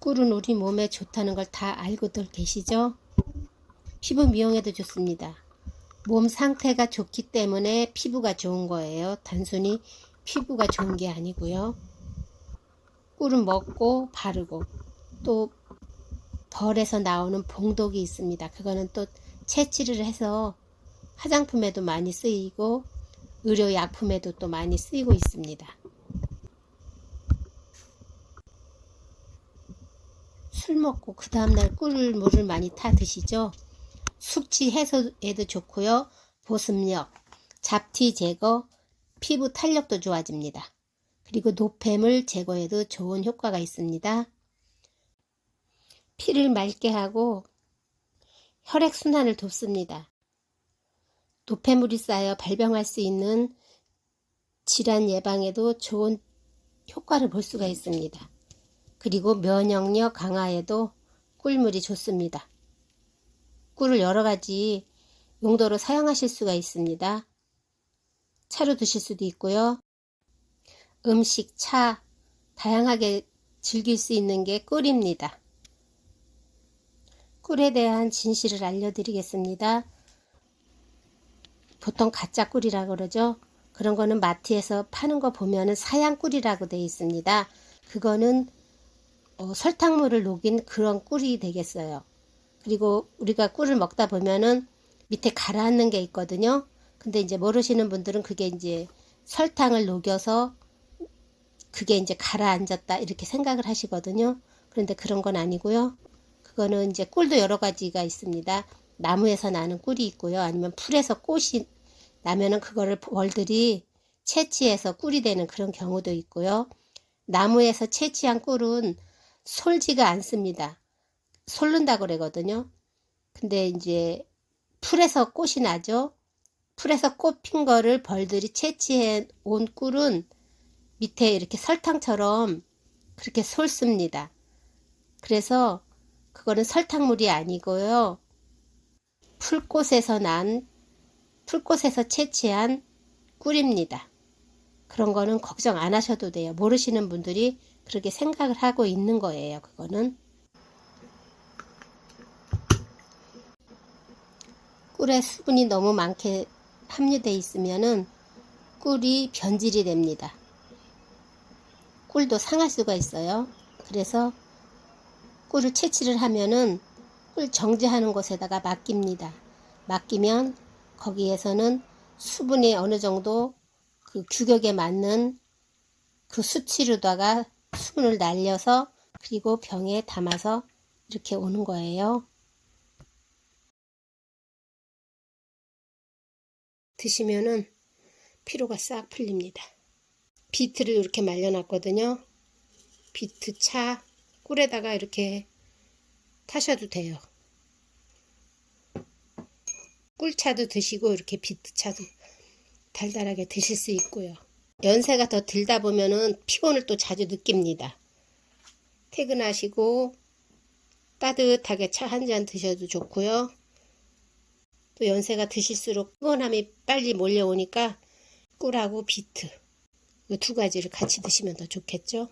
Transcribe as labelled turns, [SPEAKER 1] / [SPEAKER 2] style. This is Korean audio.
[SPEAKER 1] 꿀은 우리 몸에 좋다는 걸 다 알고들 계시죠? 피부 미용에도 좋습니다. 몸 상태가 좋기 때문에 피부가 좋은 거예요. 단순히 피부가 좋은 게 아니고요. 꿀은 먹고 바르고 또 벌에서 나오는 봉독이 있습니다. 그거는 또 채취를 해서 화장품에도 많이 쓰이고 의료 약품에도 또 많이 쓰이고 있습니다. 술 먹고 그 다음날 꿀 물을 많이 타 드시죠? 숙취 해소에도 좋고요. 보습력, 잡티 제거, 피부 탄력도 좋아집니다. 그리고 노폐물 제거에도 좋은 효과가 있습니다. 피를 맑게 하고 혈액순환을 돕습니다. 노폐물이 쌓여 발병할 수 있는 질환 예방에도 좋은 효과를 볼 수가 있습니다. 그리고 면역력 강화에도 꿀물이 좋습니다. 꿀을 여러 가지 용도로 사용하실 수가 있습니다. 차로 드실 수도 있고요. 음식, 차, 다양하게 즐길 수 있는 게 꿀입니다. 꿀에 대한 진실을 알려드리겠습니다. 보통 가짜 꿀이라고 그러죠. 그런 거는 마트에서 파는 거 보면은 사양 꿀이라고 되어 있습니다. 그거는 어, 설탕물을 녹인 그런 꿀이 되겠어요. 그리고 우리가 꿀을 먹다 보면은 밑에 가라앉는 게 있거든요. 근데 이제 모르시는 분들은 그게 이제 설탕을 녹여서 그게 이제 가라앉았다 이렇게 생각을 하시거든요. 그런데 그런 건 아니고요. 그거는 이제 꿀도 여러 가지가 있습니다. 나무에서 나는 꿀이 있고요. 아니면 풀에서 꽃이 나면은 그거를 벌들이 채취해서 꿀이 되는 그런 경우도 있고요. 나무에서 채취한 꿀은 솔지가 않습니다. 솔른다고 그러거든요. 근데 이제 풀에서 꽃이 나죠. 풀에서 꽃 핀 거를 벌들이 채취해 온 꿀은 밑에 이렇게 설탕처럼 그렇게 솔습니다. 그래서 그거는 설탕물이 아니고요. 풀꽃에서 난 풀꽃에서 채취한 꿀입니다. 그런 거는 걱정 안 하셔도 돼요. 모르시는 분들이 그렇게 생각을 하고 있는 거예요. 그거는 꿀에 수분이 너무 많게 함유되어 있으면은 꿀이 변질이 됩니다. 꿀도 상할 수가 있어요. 그래서 꿀을 채취를 하면은 꿀 정지하는 곳에다가 맡깁니다. 맡기면 거기에서는 수분이 어느 정도 그 규격에 맞는 그 수치로다가 수분을 날려서 그리고 병에 담아서 이렇게 오는 거예요. 드시면은 피로가 싹 풀립니다. 비트를 이렇게 말려놨거든요. 비트 차 꿀에다가 이렇게 타셔도 돼요. 꿀차도 드시고 이렇게 비트차도 달달하게 드실 수 있고요. 연세가 더 들다 보면은 피곤을 또 자주 느낍니다. 퇴근하시고 따뜻하게 차 한 잔 드셔도 좋고요. 또 연세가 드실수록 피곤함이 빨리 몰려오니까 꿀하고 비트 이 두 가지를 같이 드시면 더 좋겠죠.